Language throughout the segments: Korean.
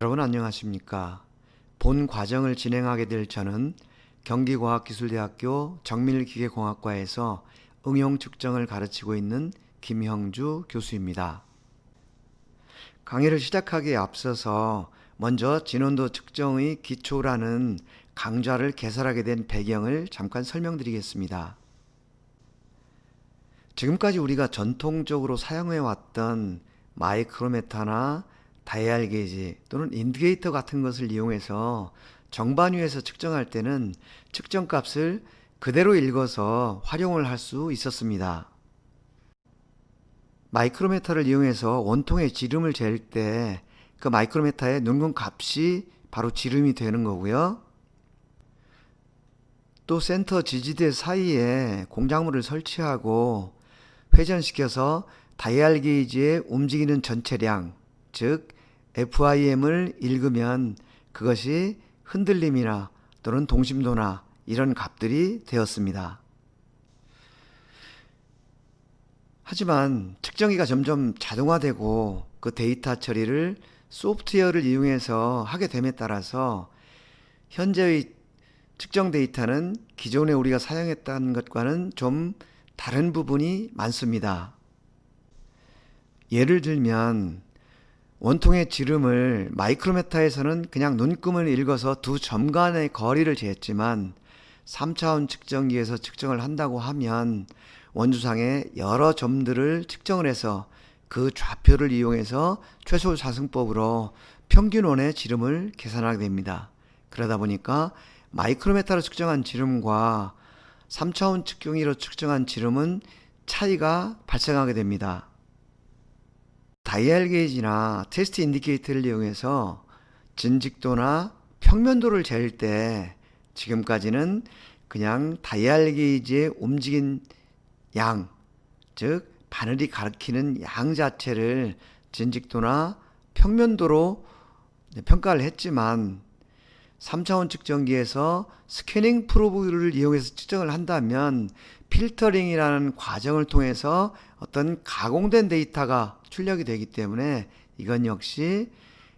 여러분 안녕하십니까? 본 과정을 진행하게 될 저는 경기과학기술대학교 정밀기계공학과에서 응용 측정을 가르치고 있는 김형주 교수입니다. 강의를 시작하기에 앞서서 먼저 진원도 측정의 기초라는 강좌를 개설하게 된 배경을 잠깐 설명드리겠습니다. 지금까지 우리가 전통적으로 사용해 왔던 마이크로메타나 다이알 게이지 또는 인디게이터 같은 것을 이용해서 정반 위에서 측정할 때는 측정 값을 그대로 읽어서 활용을 할 수 있었습니다. 마이크로메타를 이용해서 원통의 지름을 잴 때 그 마이크로메타의 눈금 값이 바로 지름이 되는 거고요. 또 센터 지지대 사이에 공작물을 설치하고 회전시켜서 다이알 게이지의 움직이는 전체량, 즉 FIM을 읽으면 그것이 흔들림이나 또는 동심도나 이런 값들이 되었습니다. 하지만 측정기가 점점 자동화되고 그 데이터 처리를 소프트웨어를 이용해서 하게 됨에 따라서 현재의 측정 데이터는 기존에 우리가 사용했던 것과는 좀 다른 부분이 많습니다. 예를 들면 원통의 지름을 마이크로메타에서는 그냥 눈금을 읽어서 두 점 간의 거리를 재했지만 3차원 측정기에서 측정을 한다고 하면 원주상에 여러 점들을 측정을 해서 그 좌표를 이용해서 최소 자승법으로 평균원의 지름을 계산하게 됩니다. 그러다 보니까 마이크로메타로 측정한 지름과 3차원 측정기로 측정한 지름은 차이가 발생하게 됩니다. 다이얼 게이지나 테스트 인디케이터를 이용해서 진직도나 평면도를 잴 때 지금까지는 그냥 다이얼 게이지의 움직인 양, 즉 바늘이 가리키는 양 자체를 진직도나 평면도로 평가를 했지만 3차원 측정기에서 스캐닝 프로브를 이용해서 측정을 한다면 필터링이라는 과정을 통해서 어떤 가공된 데이터가 출력이 되기 때문에 이건 역시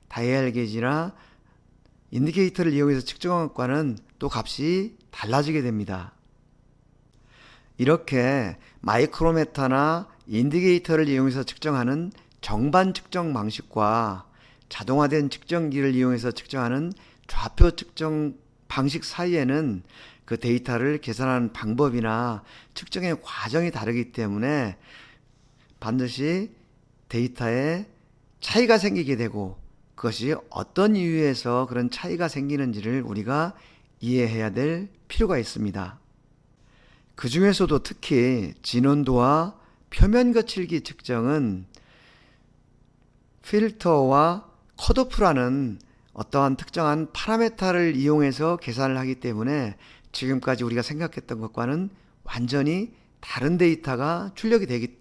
다이얼 게이지나 인디케이터를 이용해서 측정한 것과는 또 값이 달라지게 됩니다. 이렇게 마이크로메타나 인디게이터를 이용해서 측정하는 정반 측정 방식과 자동화된 측정기를 이용해서 측정하는 좌표 측정 방식 사이에는 그 데이터를 계산하는 방법이나 측정의 과정이 다르기 때문에 반드시 데이터에 차이가 생기게 되고 그것이 어떤 이유에서 그런 차이가 생기는지를 우리가 이해해야 될 필요가 있습니다. 그 중에서도 특히 진원도와 표면 거칠기 측정은 필터와 컷오프라는 어떠한 특정한 파라메타를 이용해서 계산을 하기 때문에 지금까지 우리가 생각했던 것과는 완전히 다른 데이터가 출력이 되기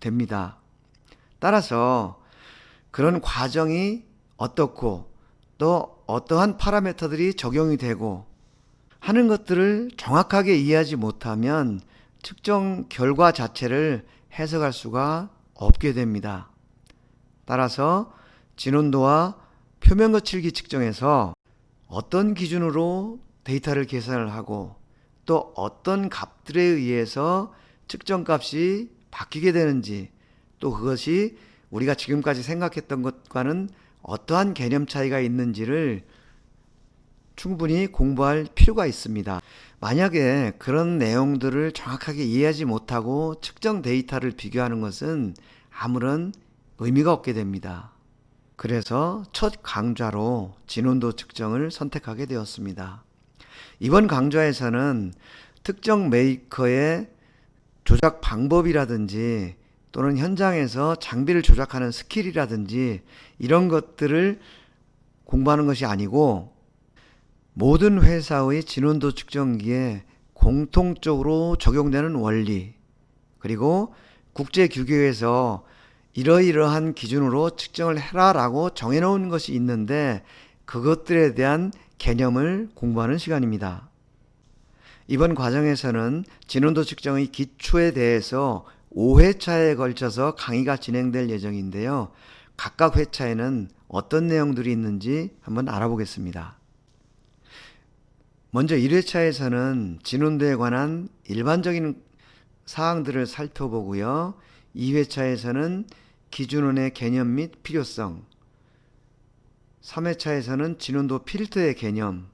됩니다. 따라서 그런 과정이 어떻고 또 어떠한 파라메터들이 적용이 되고 하는 것들을 정확하게 이해하지 못하면 측정 결과 자체를 해석할 수가 없게 됩니다. 따라서 진원도와 표면 거칠기 측정에서 어떤 기준으로 데이터를 계산을 하고 또 어떤 값들에 의해서 측정 값이 바뀌게 되는지 또 그것이 우리가 지금까지 생각했던 것과는 어떠한 개념 차이가 있는지를 충분히 공부할 필요가 있습니다. 만약에 그런 내용들을 정확하게 이해하지 못하고 측정 데이터를 비교하는 것은 아무런 의미가 없게 됩니다. 그래서 첫 강좌로 진원도 측정을 선택하게 되었습니다. 이번 강좌에서는 특정 메이커의 조작 방법이라든지 또는 현장에서 장비를 조작하는 스킬이라든지 이런 것들을 공부하는 것이 아니고 모든 회사의 진원도 측정기에 공통적으로 적용되는 원리 그리고 국제 규격에서 이러이러한 기준으로 측정을 해라라고 정해놓은 것이 있는데 그것들에 대한 개념을 공부하는 시간입니다. 이번 과정에서는 진원도 측정의 기초에 대해서 5회차에 걸쳐서 강의가 진행될 예정인데요. 각각 회차에는 어떤 내용들이 있는지 한번 알아보겠습니다. 먼저 1회차에서는 진원도에 관한 일반적인 사항들을 살펴보고요. 2회차에서는 기준원의 개념 및 필요성, 3회차에서는 진원도 필터의 개념,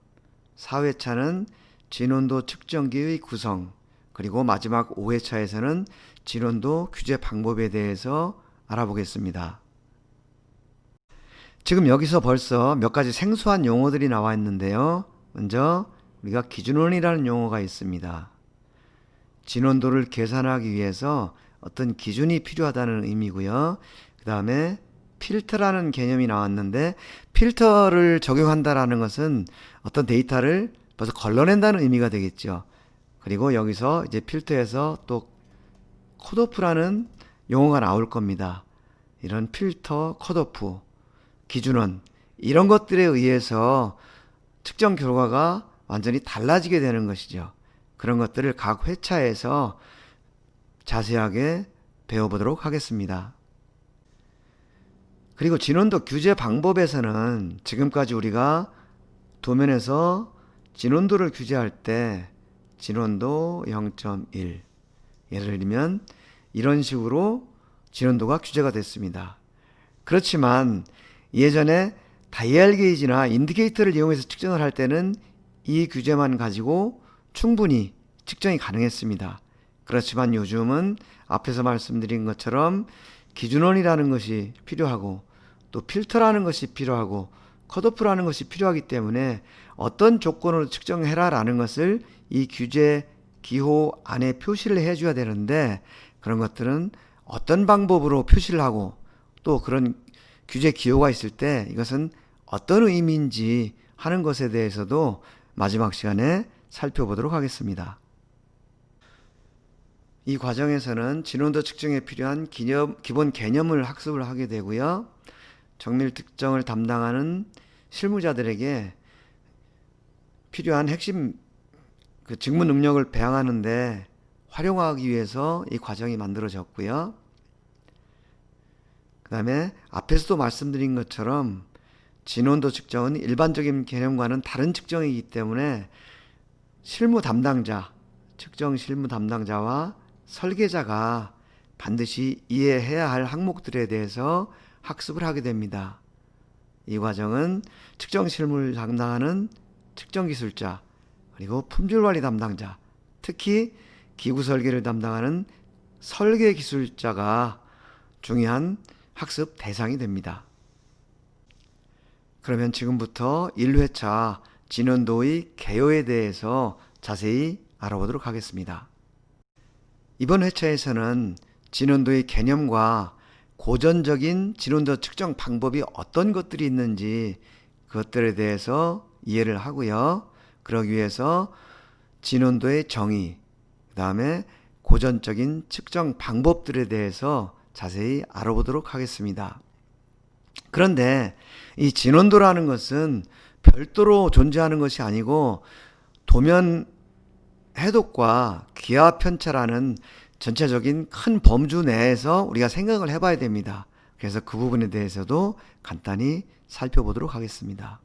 4회차는 진원도 측정기의 구성, 그리고 마지막 5회차에서는 진원도 규제 방법에 대해서 알아보겠습니다. 지금 여기서 벌써 몇 가지 생소한 용어들이 나와 있는데요. 먼저 우리가 기준원이라는 용어가 있습니다. 진원도를 계산하기 위해서 어떤 기준이 필요하다는 의미고요. 그 다음에 필터라는 개념이 나왔는데 필터를 적용한다라는 것은 어떤 데이터를 벌써 걸러낸다는 의미가 되겠죠. 그리고 여기서 이제 필터에서 또 컷오프라는 용어가 나올 겁니다. 이런 필터, 컷오프, 기준원 이런 것들에 의해서 측정 결과가 완전히 달라지게 되는 것이죠. 그런 것들을 각 회차에서 자세하게 배워보도록 하겠습니다. 그리고 진원도 규제 방법에서는 지금까지 우리가 도면에서 진원도를 규제할 때 진원도 0.1 예를 들면 이런 식으로 진원도가 규제가 됐습니다. 그렇지만 예전에 다이얼 게이지나 인디케이터를 이용해서 측정을 할 때는 이 규제만 가지고 충분히 측정이 가능했습니다. 그렇지만 요즘은 앞에서 말씀드린 것처럼 기준원이라는 것이 필요하고 또 필터라는 것이 필요하고 컷오프라는 것이 필요하기 때문에 어떤 조건으로 측정해라라는 것을 이 규제 기호 안에 표시를 해줘야 되는데 그런 것들은 어떤 방법으로 표시를 하고 또 그런 규제 기호가 있을 때 이것은 어떤 의미인지 하는 것에 대해서도 마지막 시간에 살펴보도록 하겠습니다. 이 과정에서는 진원도 측정에 필요한 기념, 기본 개념을 학습을 하게 되고요. 정밀 특정을 담당하는 실무자들에게 필요한 핵심 그 직무 능력을 배양하는데 활용하기 위해서 이 과정이 만들어졌고요. 그 다음에 앞에서도 말씀드린 것처럼 진원도 측정은 일반적인 개념과는 다른 측정이기 때문에 실무 담당자, 측정 실무 담당자와 설계자가 반드시 이해해야 할 항목들에 대해서 학습을 하게 됩니다. 이 과정은 측정 실무를 담당하는 측정 기술자, 그리고 품질 관리 담당자, 특히 기구 설계를 담당하는 설계 기술자가 중요한 학습 대상이 됩니다. 그러면 지금부터 1회차 진원도의 개요에 대해서 자세히 알아보도록 하겠습니다. 이번 회차에서는 진원도의 개념과 고전적인 진원도 측정 방법이 어떤 것들이 있는지 그것들에 대해서 이해를 하고요. 그러기 위해서 진원도의 정의, 그 다음에 고전적인 측정 방법들에 대해서 자세히 알아보도록 하겠습니다. 그런데 이 진원도라는 것은 별도로 존재하는 것이 아니고 도면 해독과 기하 편차라는 전체적인 큰 범주 내에서 우리가 생각을 해봐야 됩니다. 그래서 그 부분에 대해서도 간단히 살펴보도록 하겠습니다.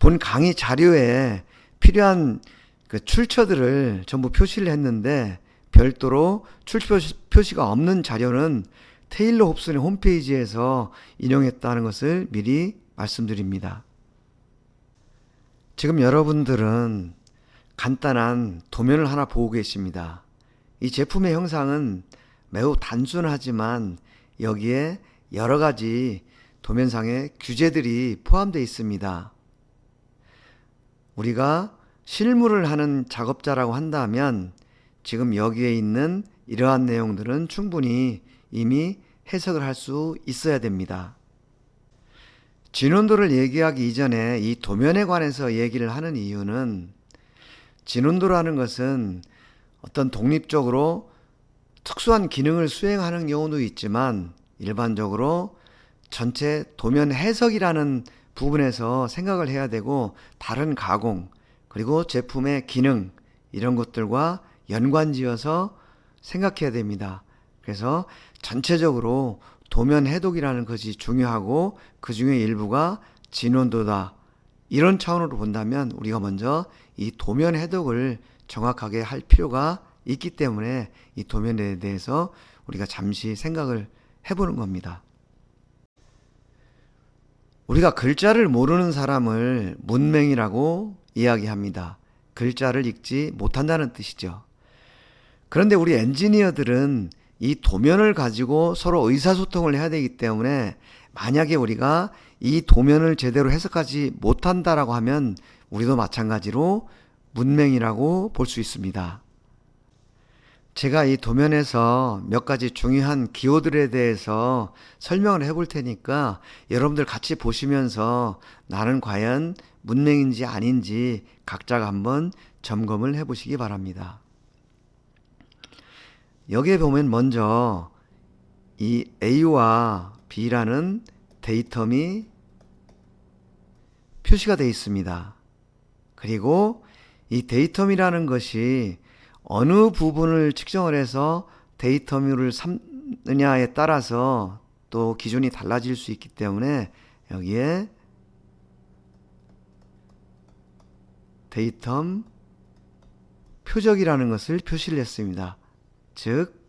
본 강의 자료에 필요한 그 출처들을 전부 표시를 했는데 별도로 출처 표시가 없는 자료는 테일러 홉슨의 홈페이지에서 인용했다는 것을 미리 말씀드립니다. 지금 여러분들은 간단한 도면을 하나 보고 계십니다. 이 제품의 형상은 매우 단순하지만 여기에 여러 가지 도면상의 규제들이 포함되어 있습니다. 우리가 실무를 하는 작업자라고 한다면 지금 여기에 있는 이러한 내용들은 충분히 이미 해석을 할 수 있어야 됩니다. 진원도를 얘기하기 이전에 이 도면에 관해서 얘기를 하는 이유는 진원도라는 것은 어떤 독립적으로 특수한 기능을 수행하는 경우도 있지만 일반적으로 전체 도면 해석이라는 부분에서 생각을 해야 되고 다른 가공 그리고 제품의 기능 이런 것들과 연관지어서 생각해야 됩니다. 그래서 전체적으로 도면 해독이라는 것이 중요하고 그 중에 일부가 진원도다. 이런 차원으로 본다면 우리가 먼저 이 도면 해독을 정확하게 할 필요가 있기 때문에 이 도면에 대해서 우리가 잠시 생각을 해보는 겁니다. 우리가 글자를 모르는 사람을 문맹이라고 이야기합니다. 글자를 읽지 못한다는 뜻이죠. 그런데 우리 엔지니어들은 이 도면을 가지고 서로 의사소통을 해야 되기 때문에 만약에 우리가 이 도면을 제대로 해석하지 못한다라고 하면 우리도 마찬가지로 문맹이라고 볼 수 있습니다. 제가 이 도면에서 몇 가지 중요한 기호들에 대해서 설명을 해볼 테니까 여러분들 같이 보시면서 나는 과연 문맹인지 아닌지 각자가 한번 점검을 해 보시기 바랍니다. 여기에 보면 먼저 이 A와 B라는 데이텀이 표시가 되어 있습니다. 그리고 이 데이텀이라는 것이 어느 부분을 측정을 해서 데이터뮤를 삼느냐에 따라서 또 기준이 달라질 수 있기 때문에 여기에 데이텀 표적이라는 것을 표시를 했습니다. 즉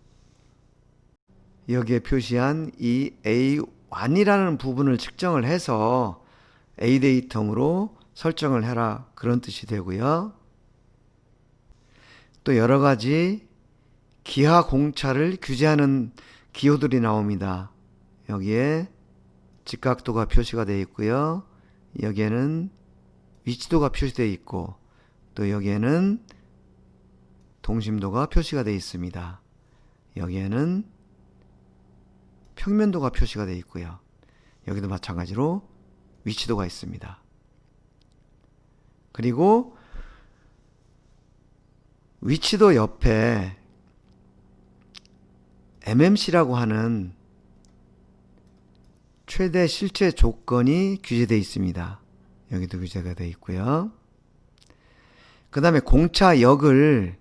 여기에 표시한 이 A1이라는 부분을 측정을 해서 A 데이텀으로 설정을 해라 그런 뜻이 되고요. 또 여러 가지 기하 공차를 규제하는 기호들이 나옵니다. 여기에 직각도가 표시가 되어 있고요. 여기에는 위치도가 표시되어 있고 또 여기에는 동심도가 표시가 되어 있습니다. 여기에는 평면도가 표시가 되어 있고요. 여기도 마찬가지로 위치도가 있습니다. 그리고 위치도 옆에 MMC라고 하는 최대 실제 조건이 규제되어 있습니다. 여기도 규제가 되어 있고요. 그 다음에 공차 역을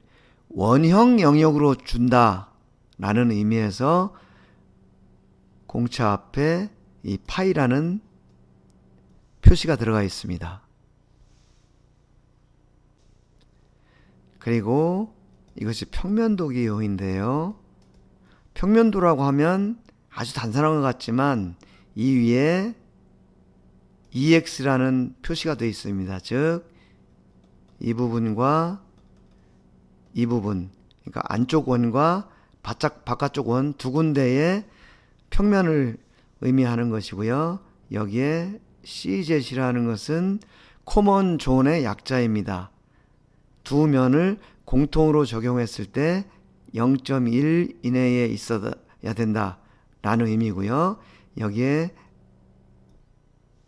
원형 영역으로 준다라는 의미에서 공차 앞에 이 파이라는 표시가 들어가 있습니다. 그리고 이것이 평면도 기호인데요. 평면도라고 하면 아주 단순한 것 같지만 이 위에 EX라는 표시가 되어 있습니다. 즉, 이 부분과 이 부분, 그러니까 안쪽 원과 바짝, 바깥쪽 원 두 군데의 평면을 의미하는 것이고요. 여기에 CZ라는 것은 코먼 존의 약자입니다. 두 면을 공통으로 적용했을 때 0.1 이내에 있어야 된다라는 의미고요. 여기에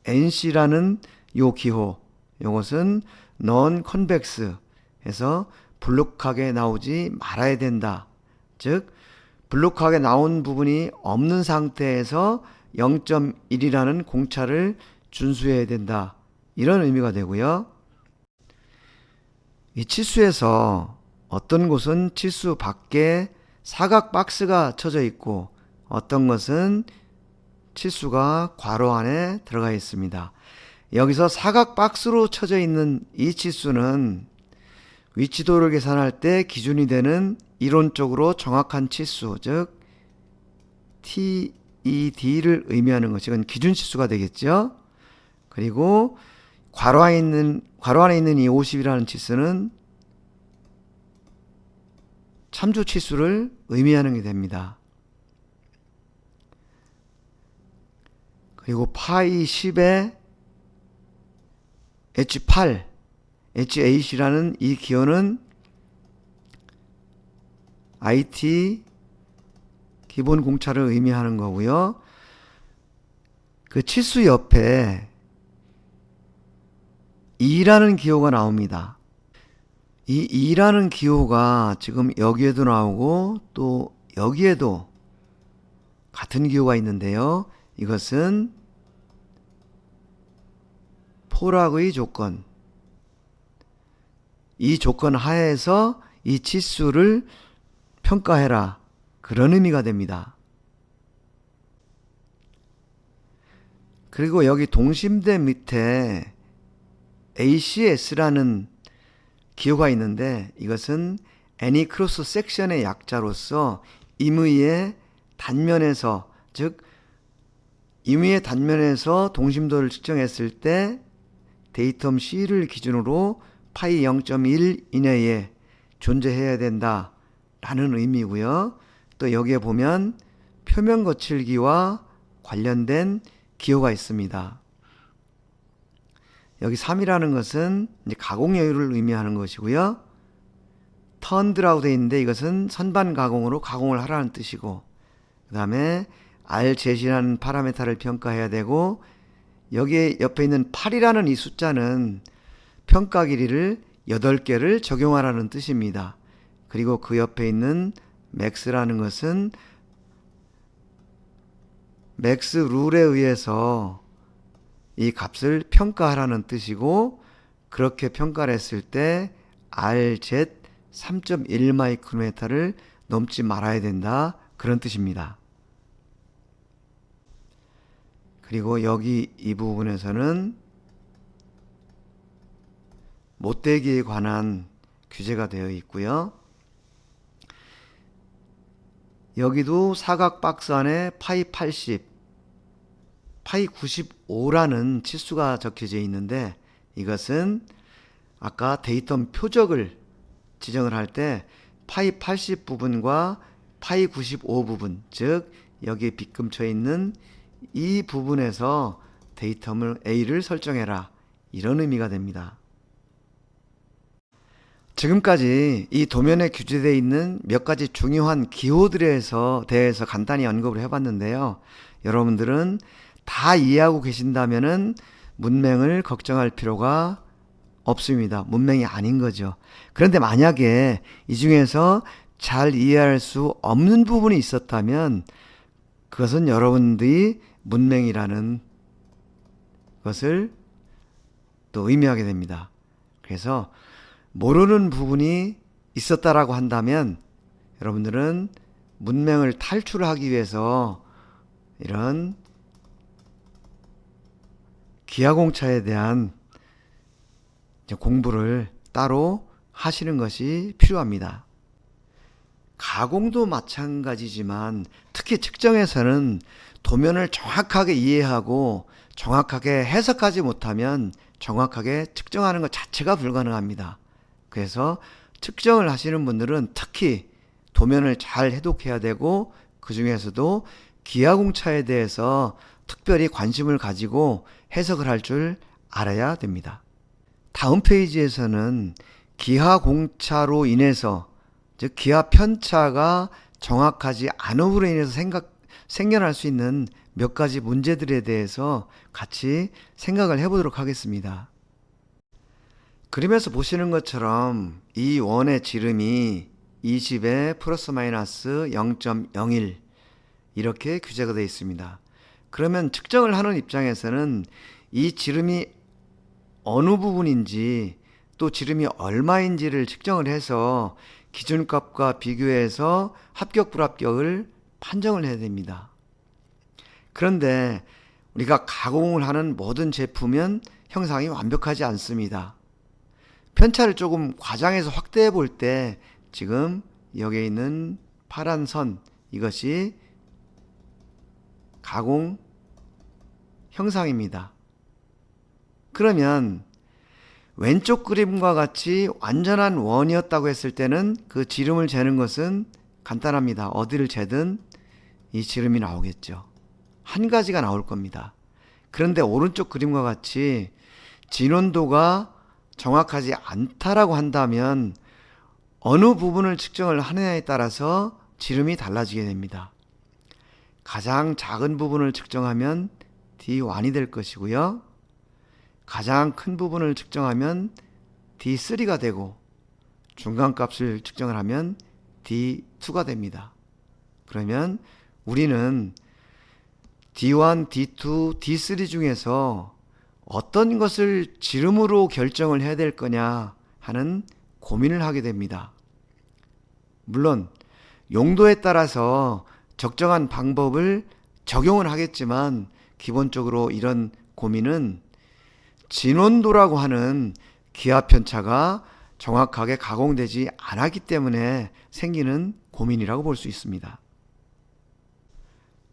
NC라는 요 기호, 요것은 non convex 해서 블록하게 나오지 말아야 된다. 즉, 블록하게 나온 부분이 없는 상태에서 0.1이라는 공차를 준수해야 된다. 이런 의미가 되고요. 이 치수에서 어떤 곳은 치수 밖에 사각 박스가 쳐져 있고 어떤 것은 치수가 괄호 안에 들어가 있습니다. 여기서 사각 박스로 쳐져 있는 이 치수는 위치도를 계산할 때 기준이 되는 이론적으로 정확한 치수, 즉 TED를 의미하는 것이 건 기준 치수가 되겠죠. 그리고 괄호 안에 있는 괄호 안에 있는 이 50이라는 치수는 참조 치수를 의미하는 게 됩니다. 그리고 파이 10에 H8, HAC라는 이 기호는 IT 기본 공차를 의미하는 거고요. 그 치수 옆에 2라는 기호가 나옵니다. 이 2라는 기호가 지금 여기에도 나오고 또 여기에도 같은 기호가 있는데요. 이것은 포락의 조건. 이 조건 하에서 이 치수를 평가해라. 그런 의미가 됩니다. 그리고 여기 동심대 밑에 ACS라는 기호가 있는데 이것은 애니 크로스 섹션의 약자로서 임의의 단면에서 즉 임의의 단면에서 동심도를 측정했을 때 데이텀 C를 기준으로 파이 0.1 이내에 존재해야 된다라는 의미고요. 또 여기에 보면 표면 거칠기와 관련된 기호가 있습니다. 여기 3이라는 것은 이제 가공 여유를 의미하는 것이고요. 턴드라고 되어 있는데 이것은 선반 가공으로 가공을 하라는 뜻이고 그 다음에 R 제시라는 파라메타를 평가해야 되고 여기에 옆에 있는 8이라는 이 숫자는 평가 길이를 8개를 적용하라는 뜻입니다. 그리고 그 옆에 있는 맥스라는 것은 맥스 룰에 의해서 이 값을 평가하라는 뜻이고 그렇게 평가를 했을 때 RZ 3.1 마이크로메타를 넘지 말아야 된다 그런 뜻입니다. 그리고 여기 이 부분에서는 못되기에 관한 규제가 되어 있고요. 여기도 사각 박스 안에 파이 80, 파이 95라는 치수가 적혀져 있는데 이것은 아까 데이터 표적을 지정을 할 때 파이 80 부분과 파이 95 부분, 즉 여기에 빗금쳐 있는 이 부분에서 데이터물 A를 설정해라. 이런 의미가 됩니다. 지금까지 이 도면에 규제되어 있는 몇 가지 중요한 기호들에 대해서 간단히 언급을 해봤는데요. 여러분들은 다 이해하고 계신다면은 문맹을 걱정할 필요가 없습니다. 문맹이 아닌 거죠. 그런데 만약에 이 중에서 잘 이해할 수 없는 부분이 있었다면 그것은 여러분들이 문맹이라는 것을 또 의미하게 됩니다. 그래서 모르는 부분이 있었다라고 한다면 여러분들은 문맹을 탈출하기 위해서 이런 기하공차에 대한 공부를 따로 하시는 것이 필요합니다. 가공도 마찬가지지만 특히 측정에서는 도면을 정확하게 이해하고 정확하게 해석하지 못하면 정확하게 측정하는 것 자체가 불가능합니다. 그래서 측정을 하시는 분들은 특히 도면을 잘 해독해야 되고 그 중에서도 기하공차에 대해서 특별히 관심을 가지고 해석을 할 줄 알아야 됩니다. 다음 페이지에서는 기하 공차로 인해서 즉 기하 편차가 정확하지 않음으로 인해서 생각 생겨날 수 있는 몇 가지 문제들에 대해서 같이 생각을 해보도록 하겠습니다. 그림에서 보시는 것처럼 이 원의 지름이 20에 플러스 마이너스 0.01 이렇게 규제가 되어 있습니다. 그러면 측정을 하는 입장에서는 이 지름이 어느 부분인지 또 지름이 얼마인지를 측정을 해서 기준값과 비교해서 합격 불합격을 판정을 해야 됩니다. 그런데 우리가 가공을 하는 모든 제품은 형상이 완벽하지 않습니다. 편차를 조금 과장해서 확대해 볼 때 지금 여기에 있는 파란 선 이것이 가공 형상입니다. 그러면 왼쪽 그림과 같이 완전한 원이었다고 했을 때는 그 지름을 재는 것은 간단합니다. 어디를 재든 이 지름이 나오겠죠. 한 가지가 나올 겁니다. 그런데 오른쪽 그림과 같이 진원도가 정확하지 않다라고 한다면 어느 부분을 측정을 하느냐에 따라서 지름이 달라지게 됩니다. 가장 작은 부분을 측정하면 D1이 될 것이고요. 가장 큰 부분을 측정하면 D3가 되고 중간 값을 측정을 하면 D2가 됩니다. 그러면 우리는 D1, D2, D3 중에서 어떤 것을 지름으로 결정을 해야 될 거냐 하는 고민을 하게 됩니다. 물론 용도에 따라서 적정한 방법을 적용을 하겠지만 기본적으로 이런 고민은 진원도라고 하는 기하 편차가 정확하게 가공되지 않았기 때문에 생기는 고민이라고 볼 수 있습니다.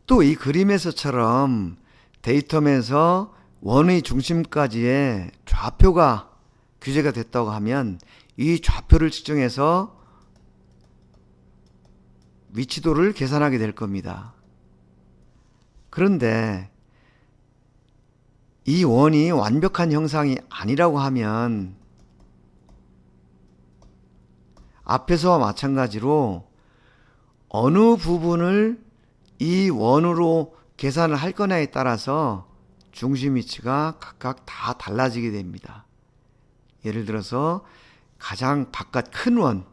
또 이 그림에서처럼 데이터면서 원의 중심까지의 좌표가 규제가 됐다고 하면 이 좌표를 측정해서 위치도를 계산하게 될 겁니다. 그런데 이 원이 완벽한 형상이 아니라고 하면 앞에서와 마찬가지로 어느 부분을 이 원으로 계산을 할 거냐에 따라서 중심 위치가 각각 다 달라지게 됩니다. 예를 들어서 가장 바깥 큰 원,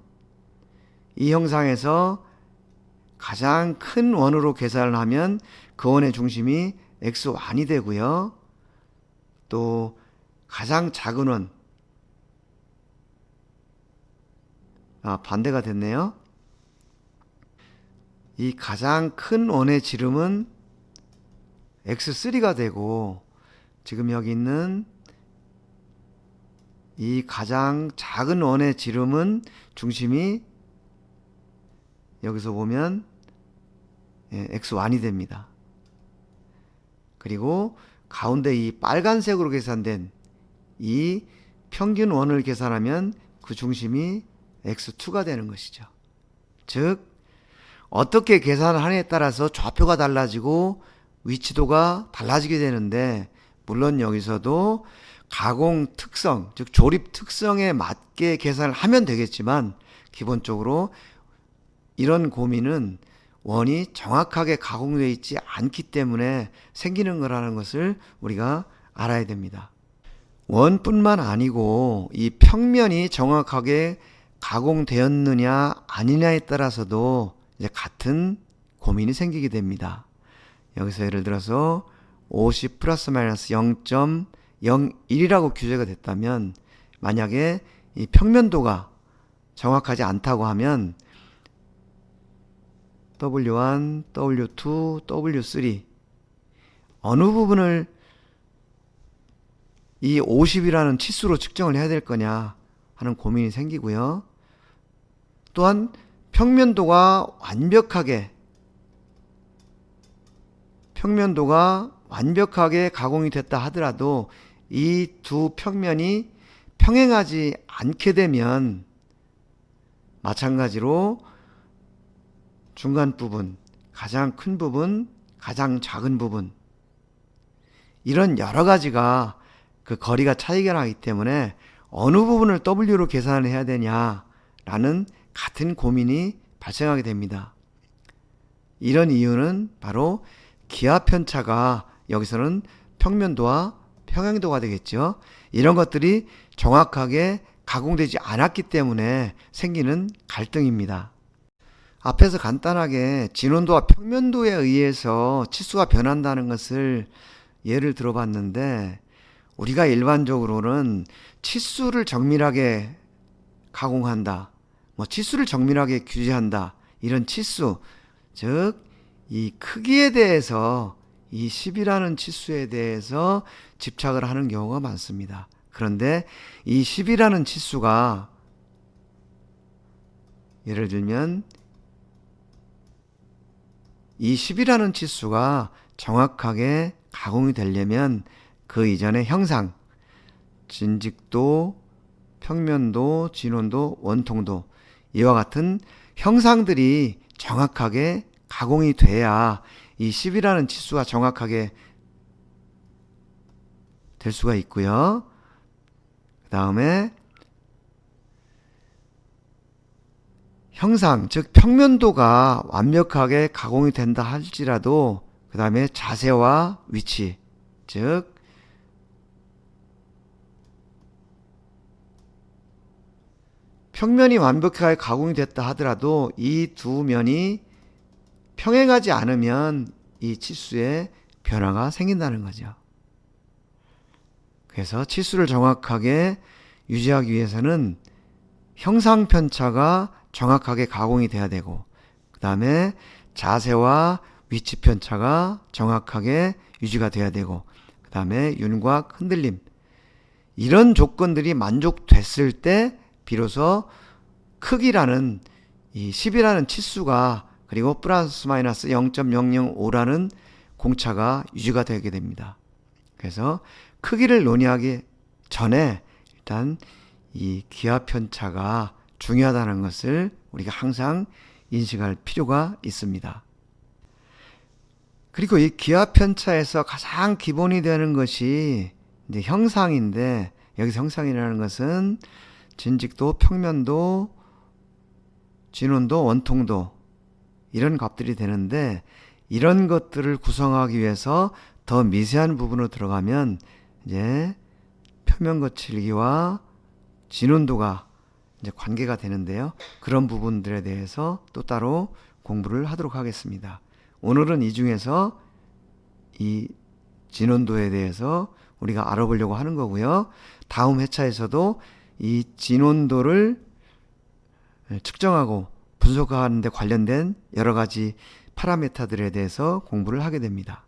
이 형상에서 가장 큰 원으로 계산을 하면 그 원의 중심이 x1이 되고요. 또 가장 작은 원, 아, 반대가 됐네요. 이 가장 큰 원의 지름은 x3가 되고 지금 여기 있는 이 가장 작은 원의 지름은 중심이 여기서 보면 예, x1이 됩니다. 그리고 가운데 이 빨간색으로 계산된 이 평균 원을 계산하면 그 중심이 x2가 되는 것이죠. 즉 어떻게 계산을 하느냐에 따라서 좌표가 달라지고 위치도가 달라지게 되는데 물론 여기서도 가공 특성, 즉 조립 특성에 맞게 계산을 하면 되겠지만 기본적으로 이런 고민은 원이 정확하게 가공되어 있지 않기 때문에 생기는 거라는 것을 우리가 알아야 됩니다. 원뿐만 아니고 이 평면이 정확하게 가공되었느냐 아니냐에 따라서도 이제 같은 고민이 생기게 됩니다. 여기서 예를 들어서 50 플러스 마이너스 0.01이라고 규제가 됐다면 만약에 이 평면도가 정확하지 않다고 하면 W1, W2, W3 어느 부분을 이 50이라는 치수로 측정을 해야 될 거냐 하는 고민이 생기고요. 또한 평면도가 완벽하게 평면도가 완벽하게 가공이 됐다 하더라도 이 두 평면이 평행하지 않게 되면 마찬가지로 중간 부분, 가장 큰 부분, 가장 작은 부분 이런 여러 가지가 그 거리가 차이가 나기 때문에 어느 부분을 W로 계산을 해야 되냐라는 같은 고민이 발생하게 됩니다. 이런 이유는 바로 기하 편차가 여기서는 평면도와 평행도가 되겠죠. 이런 것들이 정확하게 가공되지 않았기 때문에 생기는 갈등입니다. 앞에서 간단하게 진원도와 평면도에 의해서 치수가 변한다는 것을 예를 들어봤는데 우리가 일반적으로는 치수를 정밀하게 가공한다. 뭐 치수를 정밀하게 규제한다. 이런 치수, 즉 이 크기에 대해서 이 10이라는 치수에 대해서 집착을 하는 경우가 많습니다. 그런데 이 10이라는 치수가 예를 들면 이 10이라는 치수가 정확하게 가공이 되려면 그 이전의 형상, 진직도, 평면도, 진원도, 원통도 이와 같은 형상들이 정확하게 가공이 돼야 이 10이라는 치수가 정확하게 될 수가 있고요. 그 다음에 형상, 즉 평면도가 완벽하게 가공이 된다 할지라도 그 다음에 자세와 위치, 즉 평면이 완벽하게 가공이 됐다 하더라도 이 두 면이 평행하지 않으면 이 치수에 변화가 생긴다는 거죠. 그래서 치수를 정확하게 유지하기 위해서는 형상 편차가 정확하게 가공이 돼야 되고 그 다음에 자세와 위치 편차가 정확하게 유지가 돼야 되고 그 다음에 윤곽 흔들림 이런 조건들이 만족됐을 때 비로소 크기라는 이 10이라는 치수가 그리고 플러스 마이너스 0.005라는 공차가 유지가 되게 됩니다. 그래서 크기를 논의하기 전에 일단 이 기하 편차가 중요하다는 것을 우리가 항상 인식할 필요가 있습니다. 그리고 이 기하 편차에서 가장 기본이 되는 것이 이제 형상인데 여기서 형상이라는 것은 진직도, 평면도, 진원도, 원통도 이런 값들이 되는데 이런 것들을 구성하기 위해서 더 미세한 부분으로 들어가면 이제 표면 거칠기와 진원도가 이제 관계가 되는데요. 그런 부분들에 대해서 또 따로 공부를 하도록 하겠습니다. 오늘은 이 중에서 이 진원도에 대해서 우리가 알아보려고 하는 거고요. 다음 회차에서도 이 진원도를 측정하고 분석하는 데 관련된 여러 가지 파라메타들에 대해서 공부를 하게 됩니다.